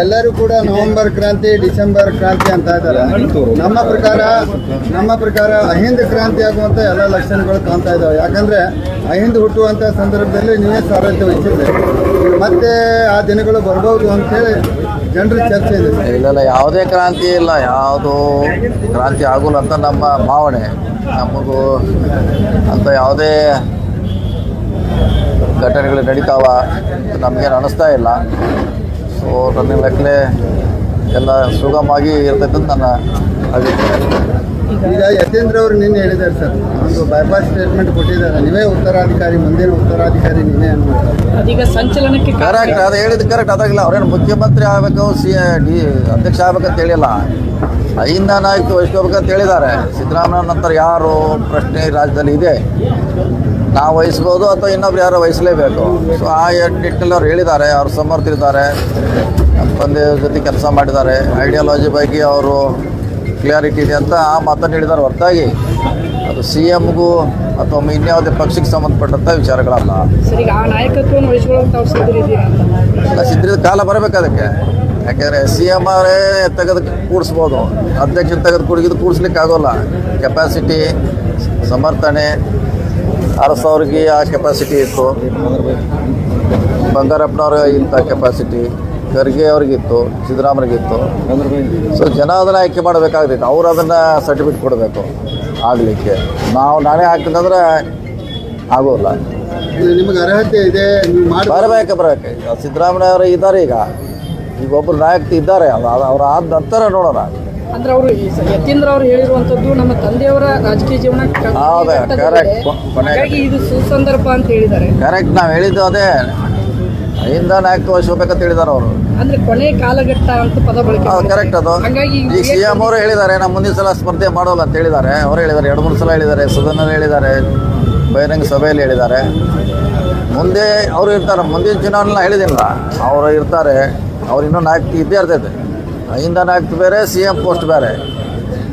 ಎಲ್ಲರೂ ಕೂಡ ನವೆಂಬರ್ ಕ್ರಾಂತಿ, ಡಿಸೆಂಬರ್ ಕ್ರಾಂತಿ ಅಂತ ಇದ್ದಾರೆ. ನಮ್ಮ ಪ್ರಕಾರ ನಮ್ಮ ಪ್ರಕಾರ ಅಹಿಂದ ಕ್ರಾಂತಿ ಆಗುವಂತ ಎಲ್ಲ ಲಕ್ಷಣಗಳು ಕಾಣ್ತಾ ಇದಾವೆ ಯಾಕಂದ್ರೆ ಅಹಿಂದ ಹುಟ್ಟುವಂತ ಸಂದರ್ಭದಲ್ಲಿ ನೀವೇ ಸಾರಥ್ಯ ವಹಿಸಿದ್ರೆ ಮತ್ತೆ ಆ ದಿನಗಳು ಬರ್ಬೋದು ಅಂತೇಳಿ ಜನರ ಚರ್ಚೆ ಇದೆ. ಇಲ್ಲೆಲ್ಲ ಯಾವುದೇ ಕ್ರಾಂತಿ ಇಲ್ಲ, ಯಾವುದು ಕ್ರಾಂತಿ ಆಗೋಲ್ಲ ಅಂತ ನಮ್ಮ ಭಾವನೆ. ನಮಗೂ ಅಂತ ಯಾವುದೇ ಘಟನೆಗಳು ನಡೀತಾವ ನಮಗೇನು ಅನಿಸ್ತಾ ಇಲ್ಲ. ಸೊ ನನ್ನ ಲೆಕ್ಕಲೆ ಎಲ್ಲ ಸುಗಮವಾಗಿ ಇರ್ತೈತೆ ನನ್ನ ಅಭಿಪ್ರಾಯ. ಈಗ ಯತೇಂದ್ರ ಅವರು ನಿನ್ನೆ ಹೇಳಿದ್ದಾರೆ ಸರ್. ಒಂದು ಬೈಪಾಸ್ ಸ್ಟೇಟ್ಮೆಂಟ್ ಕೊಟ್ಟಿದ್ದಾರೆ. ನೀವೇ ಉತ್ತರಾಧಿಕಾರಿ ಮುಂದಿನ ಉತ್ತರಾಧಿಕಾರಿ ನೀವೇ ಅನ್ನೋದು ಸಂಚಲನಕ್ಕೆ ಕಾರಣ ಕರೆಕ್ಟ್ ಅದು ಹೇಳಿದ್ದು ಕರೆಕ್ಟ್ ಅದಾಗಿಲ್ಲ ಅವ್ರೇನು ಮುಖ್ಯಮಂತ್ರಿ ಆಗಬೇಕು ಸಿ ಡಿ ಅಧ್ಯಕ್ಷ ಆಗ್ಬೇಕಂತ ಹೇಳಿಲ್ಲ. ಐಂದ ನಾಯಕ ವಹಿಸ್ಕೋಬೇಕಂತ ಹೇಳಿದ್ದಾರೆ. ಸಿದ್ದರಾಮಯ್ಯ ನಂತರ ಯಾರು ಪ್ರಶ್ನೆ ಈ ರಾಜ್ಯದಲ್ಲಿ ಇದೆ? ನಾವು ವಹಿಸ್ಬೋದು ಅಥವಾ ಇನ್ನೊಬ್ರು ಯಾರು ವಹಿಸಲೇಬೇಕು. ಸೊ ಆ ನಿಟ್ಟಿನಲ್ಲಿ ಅವ್ರು ಹೇಳಿದ್ದಾರೆ. ಅವ್ರು ಸಮರ್ಥಿದ್ದಾರೆ ನಮ್ಮ ತಂದೆ ಜೊತೆ ಕೆಲಸ ಮಾಡಿದ್ದಾರೆ. ಐಡಿಯಾಲಜಿ ಬಗ್ಗೆ ಅವರು ಕ್ಲಿಯಾರಿಟಿ ಇದೆ ಅಂತ ಆ ಮಾತನ್ನು ಹೇಳಿದಾರೆ ಹೊರತಾಗಿ ಅದು ಸಿ ಎಮ್ಗೂ ಅಥವಾ ಇನ್ಯಾವುದೇ ಪಕ್ಷಕ್ಕೆ ಸಂಬಂಧಪಟ್ಟಂಥ ವಿಚಾರಗಳಲ್ಲ. ಸಿದ್ಧರಿದ ಕಾಲ ಬರಬೇಕು ಅದಕ್ಕೆ. ಯಾಕೆಂದರೆ ಸಿ ಎಂ ಅವರೇ ತೆಗೆದು ಕೂಡಿಸ್ಬೋದು ಅಧ್ಯಕ್ಷ ತೆಗೆದು ಕುಡಿಗಿದು ಕೂಡಿಸ್ಲಿಕ್ಕೆ ಆಗೋಲ್ಲ ಕೆಪಾಸಿಟಿ ಸಮರ್ಥನೆ ಅರಸವ್ರಿಗೆ ಆ ಕೆಪಾಸಿಟಿ ಇತ್ತು. ಬಂಗಾರಪ್ಪನವ್ರ ಇಂಥ ಕೆಪಾಸಿಟಿ ಖರ್ಗೆ ಅವ್ರಿಗಿತ್ತು ಸಿದ್ದರಾಮಯ್ಯಗಿತ್ತು ಸೊ ಜನ ಅದನ್ನು ಆಯ್ಕೆ ಮಾಡಬೇಕಾಗ್ತಿತ್ತು ಅವ್ರು ಅದನ್ನು ಸರ್ಟಿಫಿಕೇಟ್ ಕೊಡಬೇಕು ಆಗಲಿಕ್ಕೆ. ನಾವು ನಾನೇ ಹಾಕ್ತೀನಂದ್ರೆ ಆಗೋಲ್ಲ. ನಿಮಗೆ ಅರ್ಹತೆ ಇದೆ ಬರಬೇಕು ಬರಬೇಕು. ಈಗ ಸಿದ್ದರಾಮಯ್ಯ ಅವರು ಇದ್ದಾರೆ ಈಗ. ಈಗ ಒಬ್ಬರು ನಾಯಕ ಇದ್ದಾರೆ ಅವ್ರು ಆದ ನಂತರ ನೋಡೋಣ. ಅಂದ್ರೆ ಅವರು ಯತೀಂದ್ರ ಅವರು ಹೇಳಿರುವಂತದ್ದು ನಮ್ಮ ತಂದೆಯವರ ರಾಜಕೀಯ ಜೀವನ ಕ- ಹೌದು, ಘಟ್ಟದಲ್ಲಿದೆ. correct. ಕೊ- ಹಾಗಾಗಿ ಇದು ಸುಸಂದರ್ಭ ಅಂತ ಹೇಳಿದ್ದಾರೆ. ಕರೆಕ್ಟ್ ನಾವು ಹೇಳಿದ್ದು ಅದೇ. ಅಹಿಂದ ನಾಯಕ ವಹಿಸ್ಬೇಕಂತ ಹೇಳಿದ್ದಾರೆ ಅವರು. ಅಂದ್ರೆ ಕೊನೆ ಕಾಲಘಟ್ಟ ಅಂತ ಪದ ಬಳಕೆ ಹೌದು ಕರೆಕ್ಟ್ ಅದು. ಹಾಗಾಗಿ ಈಗ ಸಿ ಎಂ ಅವರು ಹೇಳಿದ್ದಾರೆ ನಮ್ಮ ಮುಂದಿನ ಸಲ ಸ್ಪರ್ಧೆ ಮಾಡೋಲ್ಲ ಅಂತ ಹೇಳಿದ್ದಾರೆ. ಅವರು ಹೇಳಿದ್ದಾರೆ ಎರಡು ಮೂರು ಸಲ ಹೇಳಿದ್ದಾರೆ ಸದನದಲ್ಲಿ ಹೇಳಿದ್ದಾರೆ ಬಹಿರಂಗ ಸಭೆಯಲ್ಲಿ ಹೇಳಿದ್ದಾರೆ. ಮುಂದೆ ಅವರು ಇರ್ತಾರೆ ಮುಂದಿನ ಚುನಾವಣೆ ಹೇಳಿದಿಲ್ಲ ಅವರು ಇರ್ತಾರೆ ಅವ್ರು ಇನ್ನೂ ನಾಲ್ಕು ಇದ್ದೇ ಇರ್ತೈತೆ ಅಹಿಂದ ನಾಲ್ಕು ಬೇರೆ ಸಿ ಎಂ ಪೋಸ್ಟ್ ಬೇರೆ.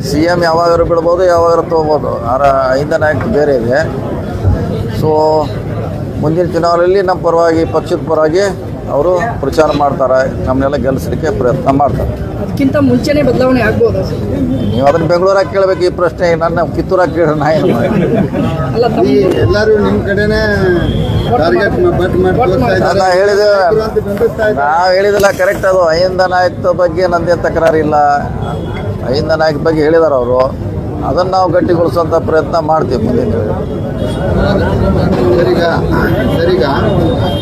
ಸಿ ಎಂ ಯಾವಾಗಾದ್ರು ಬಿಡ್ಬೋದು ಯಾವಾಗಾದ್ರು ತೊಗೋಬೋದು. ಆರ ಅಹಿಂದ ನಾಲ್ಕು ಬೇರೆ ಇದೆ. ಸೊ ಮುಂದಿನ ಚುನಾವಣೆಯಲ್ಲಿ ನಮ್ಮ ಪರವಾಗಿ ಪಕ್ಷದ ಪರವಾಗಿ ಅವರು ಪ್ರಚಾರ ಮಾಡ್ತಾರೆ ನಮ್ಮನ್ನೆಲ್ಲ ಗೆಲ್ಲಿಸಲಿಕ್ಕೆ ಪ್ರಯತ್ನ ಮಾಡ್ತಾರೆ. ಅದಕ್ಕಿಂತ ಮುಂಚೆನೆ ಬದಲಾವಣೆ ಆಗ್ಬೋದು? ಸರ್ ನೀವು ಅದನ್ನು ಬೆಂಗಳೂರಾಗ ಕೇಳಬೇಕು ಈ ಪ್ರಶ್ನೆ ನನ್ನ ಕಿತ್ತೂರಾಗ ಕೇಳಿ ನಾ ಏನು ಮಾಡ್ಲಿ? ಅಲ್ಲ ಎಲ್ಲರೂ ನಿಮ್ಮ ಕಡೆನೇ ನಾನು ಹೇಳಿದೆ. ನಾವು ಹೇಳಿದಿಲ್ಲ ಕರೆಕ್ಟ್ ಅದು. ಅಹಿಂದ ನಾಯಕ ಬಗ್ಗೆ ನಂದು ತಕರಾರು ಇಲ್ಲ. ಅಹಿಂದ ನಾಯಕ ಬಗ್ಗೆ ಹೇಳಿದಾರೆ ಅವರು. ಅದನ್ನು ನಾವು ಗಟ್ಟಿಗೊಳಿಸುವಂಥ ಪ್ರಯತ್ನ ಮಾಡ್ತೀವಿ ಮುಂದಿನ ಸರಿಗ ಸರಿಗ.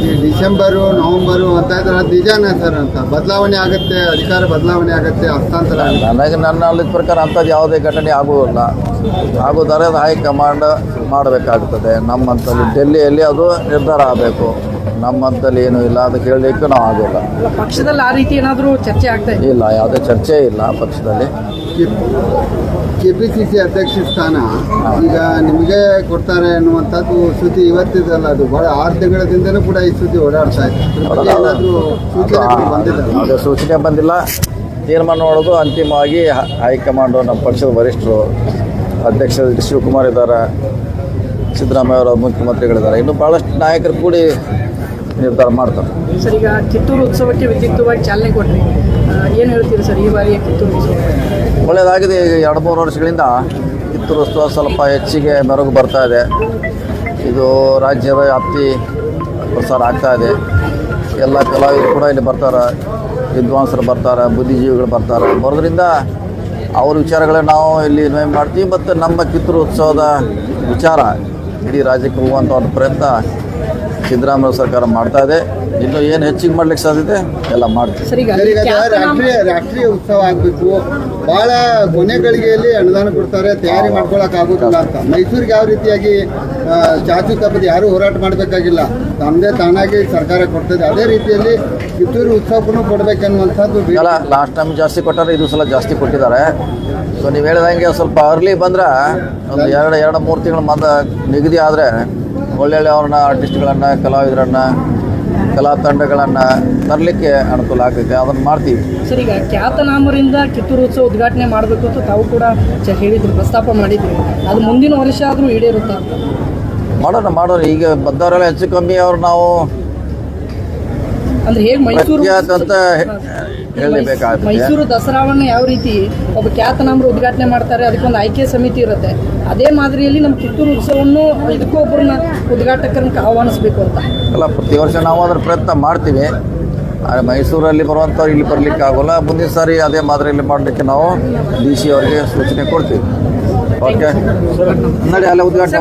ಈ ಡಿಸೆಂಬರು, ನವಂಬರು ಅಂತ ಇದ್ರೆ ಅದು ನಿಜಾನೇ ಸರ್ ಅಂತ. ಬದಲಾವಣೆ ಆಗುತ್ತೆ, ಅಧಿಕಾರ ಬದಲಾವಣೆ ಆಗುತ್ತೆ, ಹಸ್ತಾಂತರ ಆಗುತ್ತೆ. ನನಗೆ ನನ್ನ ಪ್ರಕಾರ ಅಂಥದ್ದು ಯಾವುದೇ ಘಟನೆ ಆಗುವುದಿಲ್ಲ. ಆಗೋದಾರೆ ದರದ ಹೈಕಮಾಂಡ್ ಮಾಡಬೇಕಾಗ್ತದೆ. ನಮ್ಮಂತಲ್ಲಿ ಡೆಲ್ಲಿಯಲ್ಲಿ ಅದು ನಿರ್ಧಾರ ಆಗಬೇಕು. ನಮ್ಮಂತಲ್ಲಿ ಏನೂ ಇಲ್ಲ ಅದಕ್ಕೆ ಕೇಳಲಿಕ್ಕೆ ನಾವು ಆಗಿಲ್ಲ. ಪಕ್ಷದಲ್ಲಿ ಆ ರೀತಿ ಏನಾದರೂ ಚರ್ಚೆ ಆಗ್ತಾ ಇಲ್ಲ ಯಾವುದೇ ಚರ್ಚೆ ಇಲ್ಲ ಪಕ್ಷದಲ್ಲಿ. ಕೆ ಪಿ ಸಿ ಸಿ ಅಧ್ಯಕ್ಷ ಸ್ಥಾನ ಈಗ ನಿಮಗೆ ಕೊಡ್ತಾರೆ ಅನ್ನುವಂಥದ್ದು ಸುದ್ದಿ ಇವತ್ತಿದಲ್ಲ ಅದು. ಬಹಳ ಆರು ತಿಂಗಳದಿಂದಲೂ ಕೂಡ ಈ ಸುದ್ದಿ ಓಡಾಡ್ತಾ ಇದೆ. ಸೂಚನೆ ಬಂದಿಲ್ಲ? ತೀರ್ಮಾನ ಮಾಡೋದು ಅಂತಿಮವಾಗಿ ಹ- ಹೈಕಮಾಂಡು ನಮ್ಮ ಪಕ್ಷದ ವರಿಷ್ಠರು. ಅಧ್ಯಕ್ಷ ಶಿವಕುಮಾರ್ ಇದ್ದಾರೆ ಸಿದ್ದರಾಮಯ್ಯ ಅವರ ಮುಖ್ಯಮಂತ್ರಿಗಳಿದ್ದಾರೆ. ಇನ್ನು ಭಾಳಷ್ಟು ನಾಯಕರು ಕೂಡಿ ನಿರ್ಧಾರ ಮಾಡ್ತಾರೆ. ಸರ್ ಈಗ ಕಿತ್ತೂರು ಉತ್ಸವಕ್ಕೆ ವಿದ್ಯುಕ್ತವಾಗಿ ಚಾಲನೆ ಕೊಡ್ರಿ ಏನು ಹೇಳ್ತೀರಿ ಸರ್ ಈ ಬಾರಿಯ ಕಿತ್ತೂರು ಉತ್ಸವ? ಒಳ್ಳೆಯದಾಗಿದೆ ಈಗ ಎರಡು ಮೂರು ವರ್ಷಗಳಿಂದ ಕಿತ್ತೂರು ಉತ್ಸವ ಸ್ವಲ್ಪ ಹೆಚ್ಚಿಗೆ ಮೆರಗು ಬರ್ತಾ ಇದೆ. ಇದು ರಾಜ್ಯದ ವ್ಯಾಪ್ತಿ ಪ್ರಸಾರ ಆಗ್ತಾ ಇದೆ. ಎಲ್ಲ ಕಲಾವಿದರು ಕೂಡ ಇಲ್ಲಿ ಬರ್ತಾರೆ. ವಿದ್ವಾಂಸರು ಬರ್ತಾರೆ ಬುದ್ಧಿಜೀವಿಗಳು ಬರ್ತಾರೆ. ಬರೋದ್ರಿಂದ ಅವ್ರ ವಿಚಾರಗಳನ್ನ ನಾವು ಇಲ್ಲಿ ಇನ್ವೈಟ್ ಮಾಡ್ತೀವಿ. ಮತ್ತು ನಮ್ಮ ಕಿತ್ತೂರು ಉತ್ಸವದ ವಿಚಾರ ಇಡೀ ರಾಜ್ಯಕ್ಕೆ ಹೋಗುವಂಥ ಒಂದು ಪ್ರಯತ್ನ ಸಿದ್ದರಾಮಯ್ಯ ಸರ್ಕಾರ ಮಾಡ್ತಾ ಇದೆ. ಇನ್ನು ಏನು ಹೆಚ್ಚಿಗೆ ಮಾಡ್ಲಿಕ್ಕೆ ಸಾಧ್ಯತೆ? ಎಲ್ಲ ಮಾಡ್ತೀವಿ. ರಾಷ್ಟ್ರೀಯ ರಾಷ್ಟ್ರೀಯ ಉತ್ಸವ ಆಗಬೇಕು ಬಹಳ ಕೊನೆ ಗಳಿಗೆಯಲ್ಲಿ ಅನುದಾನ ಕೊಡ್ತಾರೆ ತಯಾರಿ ಮಾಡ್ಕೊಳಕ್ ಆಗೋದಿಲ್ಲ ಅಂತ. ಮೈಸೂರಿಗೆ ಯಾವ ರೀತಿಯಾಗಿ ಜಾತಿ ಚಾಚು ತಪ್ಪದೆ ಯಾರು ಹೋರಾಟ ಮಾಡಬೇಕಾಗಿಲ್ಲ. ತಮ್ಮದೇ ತಾನಾಗಿ ಸರ್ಕಾರ ಕೊಡ್ತದೆ. ಅದೇ ರೀತಿಯಲ್ಲಿ ಕಿತ್ತೂರು ಉತ್ಸವಕ್ಕೂ ಕೊಡ್ಬೇಕನ್ನುವಂಥದ್ದು ಲಾಸ್ಟ್ ಟೈಮ್ ಜಾಸ್ತಿ ಕೊಟ್ಟಾರೆ ಇದು ಸಲ ಜಾಸ್ತಿ ಕೊಟ್ಟಿದ್ದಾರೆ. ಸೊ ನೀವು ಹೇಳಿದಂಗೆ ಸ್ವಲ್ಪ ಅರ್ಲಿ ಬಂದ್ರೆ ಒಂದು ಎರಡು ಎರಡು ಮೂರು ತಿಂಗಳು ಮಂದ ನಿಗದಿ ಆದರೆ ಒಳ್ಳೊಳ್ಳೆ ಅವ್ರನ್ನ ಆರ್ಟಿಸ್ಟ್ಗಳನ್ನು ಕಲಾವಿದರನ್ನು ಕಲಾ ತಂಡಗಳನ್ನು ತರಲಿಕ್ಕೆ ಅನುಕೂಲ ಆಗ್ತೈತೆ ಅದನ್ನ ಮಾಡ್ತೀವಿ. ಸರ್ ಈಗ ಖ್ಯಾತನಾಮರಿಂದ ಕಿತ್ತೂರು ಉತ್ಸವ ಉದ್ಘಾಟನೆ ಮಾಡಬೇಕು ಅಂತ ತಾವು ಕೂಡ ಹೇಳಿದ್ರು ಪ್ರಸ್ತಾಪ ಮಾಡಿದ್ರು. ಅದು ಮುಂದಿನ ವರ್ಷ ಆದರೂ ಈಡೇರುತ್ತಾ ಮಾಡೋಣ ಮಾಡೋಣ. ಈಗ ಬಂದವರೆಲ್ಲ ಹೆಚ್ಚು ಕಮ್ಮಿ ಅವ್ರು ನಾವು ಅಂದ್ರೆ ಹೇಗೆ ಮೈಸೂರು ಮೈಸೂರು ದಸರಾವನ್ನ ಯಾವ ರೀತಿ ಒಬ್ಬ ಖ್ಯಾತನಾಮರು ಉದ್ಘಾಟನೆ ಮಾಡ್ತಾರೆ ಅದಕ್ಕೊಂದು ಆಯ್ಕೆ ಸಮಿತಿ ಇರುತ್ತೆ. ಅದೇ ಮಾದರಿಯಲ್ಲಿ ನಮ್ಮ ಕಿತ್ತೂರು ಉತ್ಸವವನ್ನು ಇದಕ್ಕೂ ಒಬ್ಬರನ್ನ ಉದ್ಘಾಟಕರನ್ನ ಆಹ್ವಾನಿಸ್ಬೇಕು ಅಂತ. ಅಲ್ಲ ಪ್ರತಿ ವರ್ಷ ನಾವು ಅದ್ರ ಪ್ರಯತ್ನ ಮಾಡ್ತೀವಿ. ಆದರೆ ಮೈಸೂರಲ್ಲಿ ಬರುವಂಥವ್ರು ಇಲ್ಲಿ ಬರಲಿಕ್ಕೆ ಆಗೋಲ್ಲ. ಮುಂದಿನ ಸಾರಿ ಅದೇ ಮಾದರಿಯಲ್ಲಿ ಮಾಡಲಿಕ್ಕೆ ನಾವು ಡಿ ಸಿ ಅವರಿಗೆ ಸೂಚನೆ ಕೊಡ್ತೀವಿ. ಓಕೆ? ನಡಿ ಅಲ್ಲ ಉದ್ಘಾಟನೆ